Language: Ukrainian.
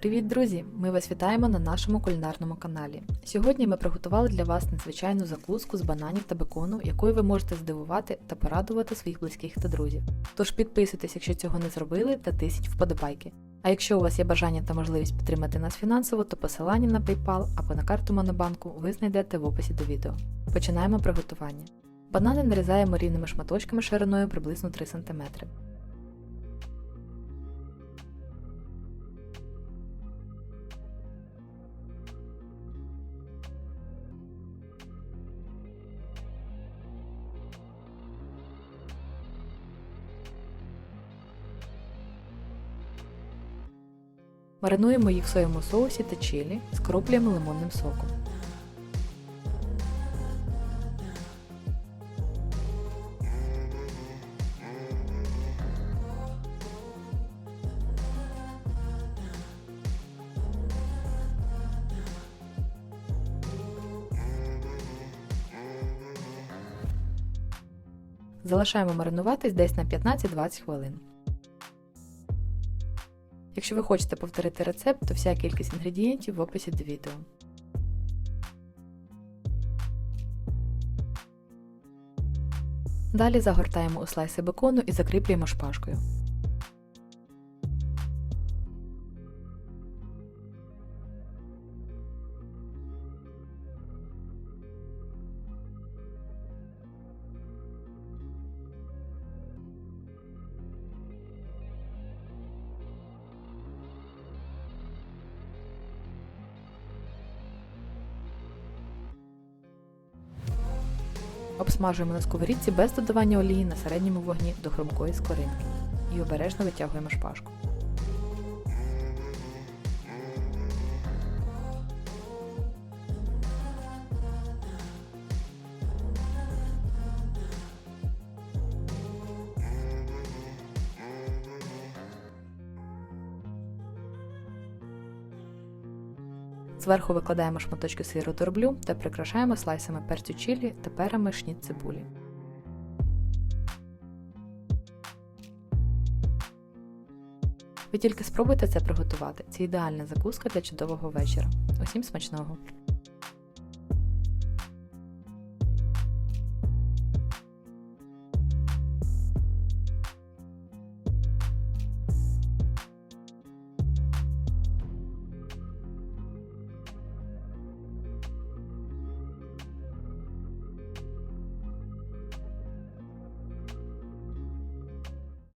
Привіт, друзі! Ми вас вітаємо на нашому кулінарному каналі. Сьогодні ми приготували для вас надзвичайну закуску з бананів та бекону, якою ви можете здивувати та порадувати своїх близьких та друзів. Тож підписуйтесь, якщо цього не зробили, та тисніть вподобайки. А якщо у вас є бажання та можливість підтримати нас фінансово, то посилання на PayPal або на карту Монобанку ви знайдете в описі до відео. Починаємо приготування. Банани нарізаємо рівними шматочками шириною приблизно 3 см. Маринуємо їх в соєвому соусі та чилі, скроплюємо лимонним соком. Залишаємо маринуватись десь на 15-20 хвилин. Якщо ви хочете повторити рецепт, то вся кількість інгредієнтів в описі до відео. Далі загортаємо у слайси бекону і закріплюємо шпажкою. Обсмажуємо на сковорідці без додавання олії на середньому вогні до хрумкої скоринки і обережно витягуємо шпажку. Зверху викладаємо шматочки сиру дроблю та прикрашаємо слайсами перцю чилі та перами шніт цибулі. Ви тільки спробуйте це приготувати. Це ідеальна закуска для чудового вечора. Усім смачного!